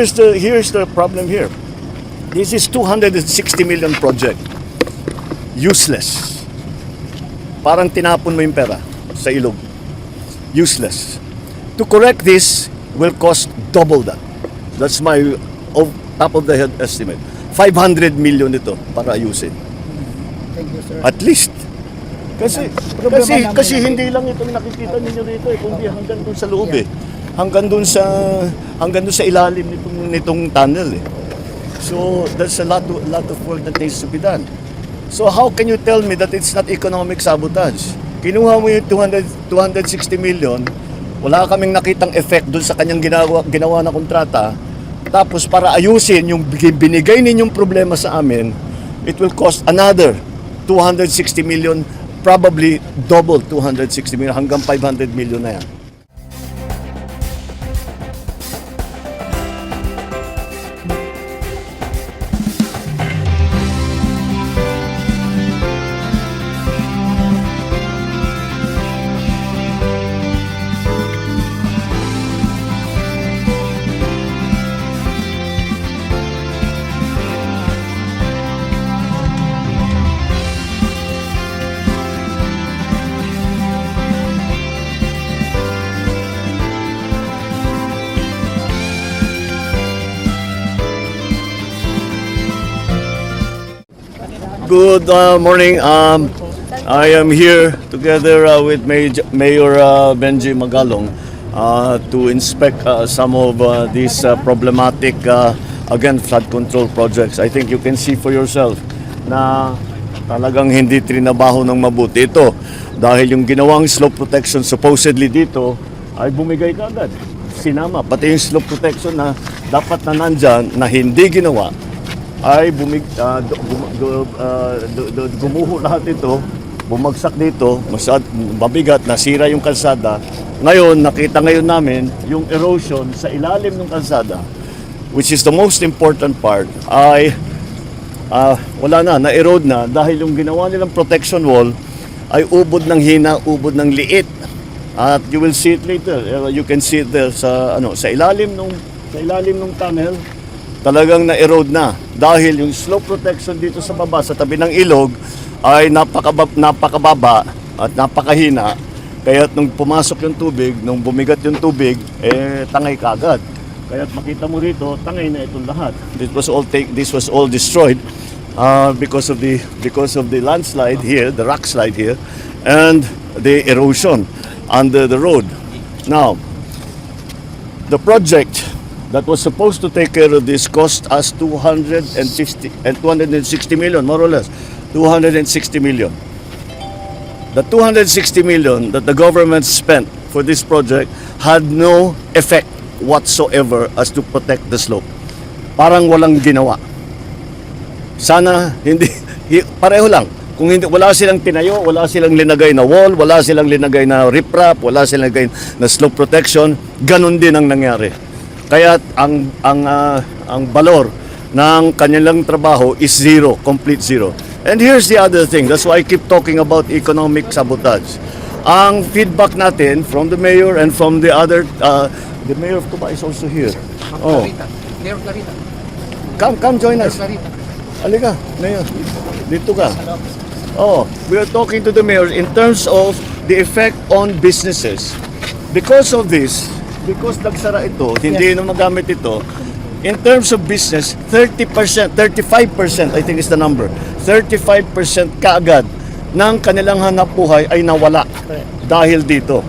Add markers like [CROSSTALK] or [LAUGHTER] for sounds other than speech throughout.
here's the here's the problem here. This is 260 million project. Useless. Parang tinapon mo yung pera sa ilog. Useless. To correct this will cost double that. That's my of, top of the head estimate. 500 million ito para ayusin. Thank you, sir. At least. Kasi kasi kasi hindi lang ito nakikita ninyo dito eh, kundi hanggang dun sa loob eh. Hanggang dun sa hanggang dun sa ilalim nitong nitong tunnel eh. So there's a lot of, lot of work that needs to be done. So how can you tell me that it's not economic sabotage? Kinuha mo yung 200 260 million, wala kaming nakitang effect dun sa kanyang ginawa ginawa na kontrata. Tapos para ayusin yung binigay ninyong problema sa amin, it will cost another 260 million, probably double 260 million, hanggang 500 million na yan. Good uh, morning. Um, I am here together uh, with Maj- Mayor uh, Benji Magalong uh, to inspect uh, some of uh, these uh, problematic, uh, again, flood control projects. I think you can see for yourself na talagang hindi trinabaho ng mabuti ito dahil yung ginawang slope protection supposedly dito ay bumigay kagad. Sinama, pati yung slope protection na dapat na nandyan na hindi ginawa ay bumig gum- gu- du- gumuho lahat ito, bumagsak dito, masad, mabigat, nasira yung kalsada. Ngayon, nakita ngayon namin yung erosion sa ilalim ng kalsada, which is the most important part, ay ah, wala na, na-erode na dahil yung ginawa nilang protection wall ay ubod ng hina, ubod ng liit. At you will see it later. Uh, You can see it there sa ano sa ilalim nung sa ilalim ng tunnel talagang na-erode na dahil yung slope protection dito sa baba sa tabi ng ilog ay napakaba, napakababa at napakahina kaya nung pumasok yung tubig, nung bumigat yung tubig, eh tangay kagad. Kaya makita mo rito, tangay na itong lahat. This was all take, this was all destroyed uh, because of the because of the landslide here, the rock slide here, and the erosion under the road. Now, the project that was supposed to take care of this cost us 250 and 260 million more or less. 260 million. The 260 million that the government spent for this project had no effect whatsoever as to protect the slope. Parang walang ginawa. Sana hindi [LAUGHS] hi- pareho lang. Kung hindi wala silang tinayo, wala silang linagay na wall, wala silang linagay na riprap, wala silang linagay na slope protection, ganun din ang nangyari. Kaya ang ang ah, ang balor ng kanilang trabaho is zero, complete zero. And here's the other thing, that's why I keep talking about economic sabotage. Ang feedback natin from the mayor and from the other uh, the mayor of Cuba is also here. Oh, Clarita. Mayor Clarita. come come join us. Clarita. Halika, Mayor. Dito ka. Oh, we are talking to the mayor in terms of the effect on businesses. Because of this, because nagsara ito, hindi na magamit ito, in terms of business, 30%, 35% I think is the number, 35% kaagad ng kanilang hanap buhay ay nawala dahil dito.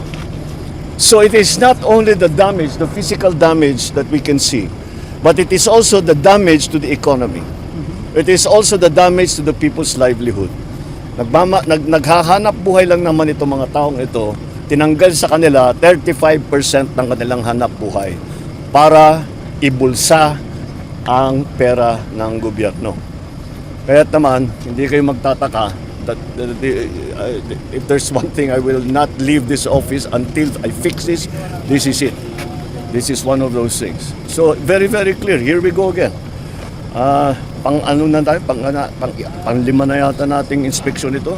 So it is not only the damage, the physical damage that we can see, but it is also the damage to the economy. It is also the damage to the people's livelihood. Nagmama, nag, naghahanap buhay lang naman itong mga taong ito, tinanggal sa kanila 35% ng kanilang hanap buhay para ibulsa ang pera ng gobyerno. Kaya naman, hindi kayo magtataka that, that the- uh, if there's one thing I will not leave this office until I fix this, this is it. This is one of those things. So very very clear. Here we go again. Ah, pang ano na tayo, pang, ana- pang, pang lima na yata nating inspection ito.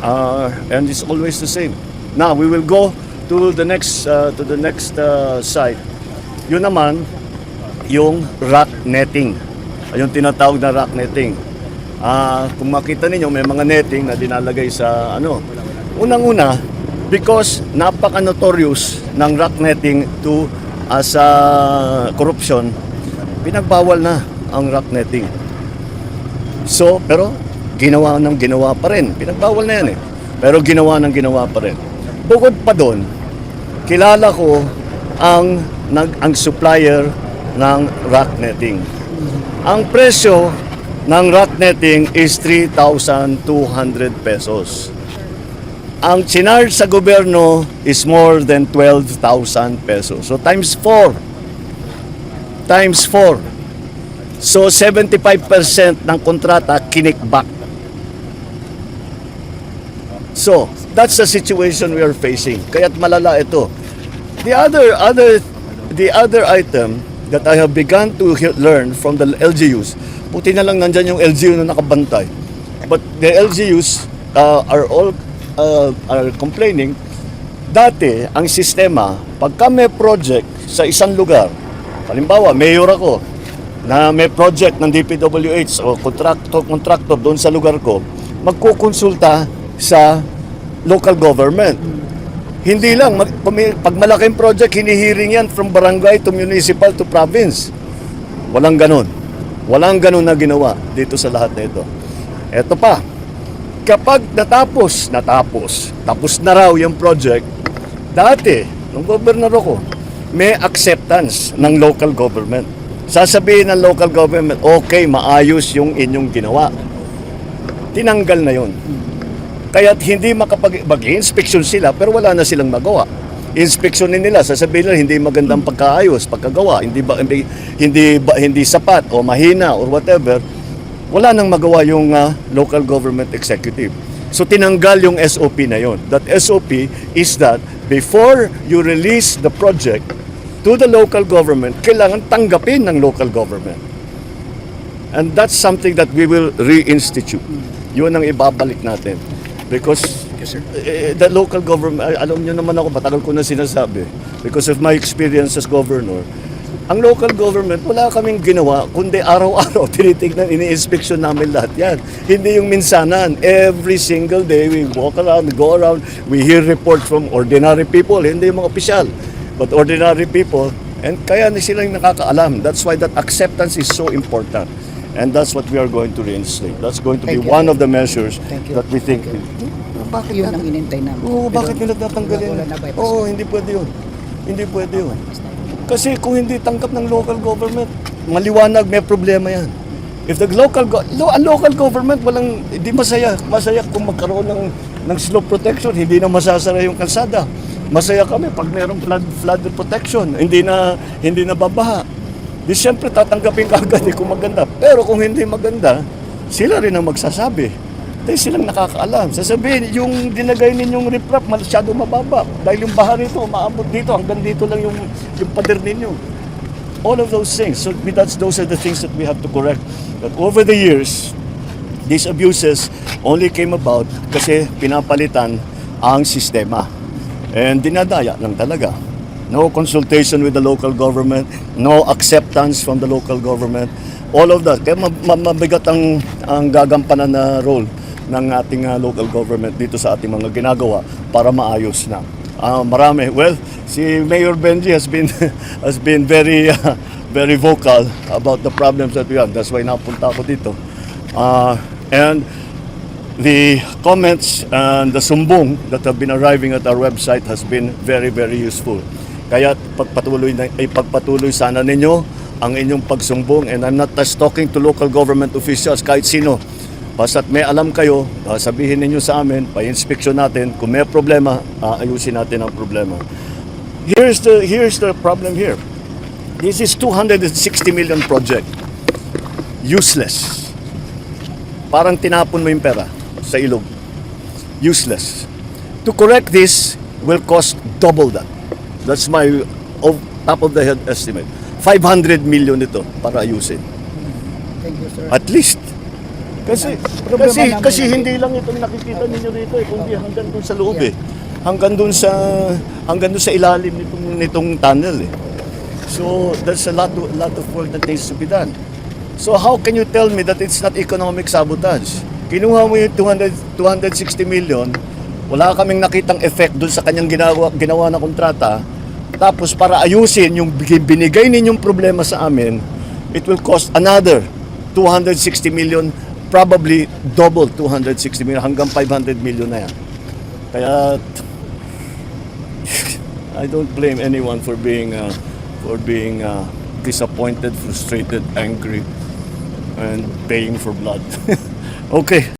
Ah, and it's always the same. Now we will go to the next uh, to the next uh, site. Yun naman yung rock netting. Yung tinatawag na rock netting. Ah, kung makita ninyo, may mga netting na dinalagay sa ano. Unang-una, because napaka-notorious ng rock netting to as a corruption, pinagbawal na ang rock netting. So, pero ginawa ng ginawa pa rin. Pinagbawal na yan eh. Pero ginawa ng ginawa pa rin. Bukod pa doon, kilala ko ang nag ang supplier ng rock netting. Ang presyo ng rock netting is 3,200 pesos. Ang chinarge sa gobyerno is more than 12,000 pesos. So times 4. Times 4. So 75% ng kontrata kinikback. So, that's the situation we are facing. Kaya't malala ito. The other other the other item that I have begun to learn from the LGUs, buti na lang nandyan yung LGU na nakabantay. But the LGUs uh, are all uh, are complaining dati ang sistema pagka may project sa isang lugar halimbawa mayor ako na may project ng DPWH o contractor contractor doon sa lugar ko magkukonsulta sa local government hindi lang mag, pag malaking project hinihiring yan from barangay to municipal to province walang ganon walang ganon na ginawa dito sa lahat na ito eto pa kapag natapos, natapos, tapos na raw yung project, dati, nung gobernador ko, may acceptance ng local government. Sasabihin ng local government, okay, maayos yung inyong ginawa. Tinanggal na yon. Kaya't hindi makapag mag-inspection sila pero wala na silang magawa. Inspeksyonin nila, sasabihin nila hindi magandang pagkaayos, pagkagawa, hindi ba hindi hindi, ba, hindi sapat o mahina or whatever wala nang magawa yung ah, local government executive. So tinanggal yung SOP na yon. That SOP is that before you release the project to the local government, kailangan tanggapin ng local government. And that's something that we will reinstitute. Yun ang ibabalik natin. Because eh, the local government, alam nyo naman ako, matagal ko na sinasabi, because of my experience as governor, ang local government, wala kaming ginawa, kundi araw-araw, [LAUGHS] tinitignan, ini-inspection namin lahat yan. Hindi yung minsanan. Every single day, we walk around, we go around, we hear reports from ordinary people, hindi yung mga opisyal, but ordinary people, and kaya na silang nakakaalam. That's why that acceptance is so important. And that's what we are going to reinstate. That's going to be Thank you. one of the measures Thank you. that we think. Bakit Yun ang inintay namin. Oo, bakit nila tatanggalin? wala na. Oo, hindi pwede yun. Hindi pwede yun. Kasi kung hindi tanggap ng local government, maliwanag may problema yan. If the local go- lo, ang local government walang hindi masaya. Masaya kung magkaroon ng ng slope protection, hindi na masasara yung kalsada. Masaya kami pag mayroong flood flood protection, hindi na hindi na babaha. Di siyempre tatanggapin ka agad eh, kung maganda. Pero kung hindi maganda, sila rin ang magsasabi. Dahil silang nakakaalam. Sasabihin, yung dinagay ninyong riprap, masyado mababa. Dahil yung baha rito, umaabot dito, hanggang dito lang yung, yung pader ninyo. All of those things. So that's, those are the things that we have to correct. But over the years, these abuses only came about kasi pinapalitan ang sistema. And dinadaya lang talaga. No consultation with the local government, no acceptance from the local government. All of that. Kaya ma- ma- mabigat ang, ang gagampanan na role ng ating uh, local government dito sa ating mga ginagawa para maayos na. Ah, marami. Well, si Mayor Benji has been [LAUGHS] has been very uh, [LAUGHS] very vocal about the problems that we have. That's why napunta ako dito. Uh, and the comments and the sumbong that have been arriving at our website has been very, very useful. Kaya pagpatuloy na, ay pagpatuloy sana ninyo ang inyong pagsumbong and I'm not just talking to local government officials, kahit sino. Basta't may alam kayo, sabihin ninyo sa amin, pa-inspection natin, kung may problema, ah, ayusin natin ang problema. Here's the, here's the problem here. This is 260 million project. Useless. Parang tinapon mo yung pera sa ilog. Useless. To correct this will cost double that. That's my of, top of the head estimate. 500 million ito para ayusin. Thank you, sir. At least. Kasi kasi kasi hindi lang itong nakikita ninyo rito eh, kundi hanggang doon sa loob eh. Hanggang doon sa hanggang doon sa ilalim nitong nitong tunnel eh. So there's a lot, of, lot of work that needs to be done. So how can you tell me that it's not economic sabotage? Kinuha mo yung 200, 260 million, wala kaming nakitang effect doon sa kanyang ginawa, ginawa na kontrata, tapos para ayusin yung binigay ninyong problema sa amin, it will cost another 260 million, probably double 260 million, hanggang 500 million na yan. Kaya I don't blame anyone for being uh, for being uh, disappointed, frustrated, angry, and paying for blood. [LAUGHS] okay.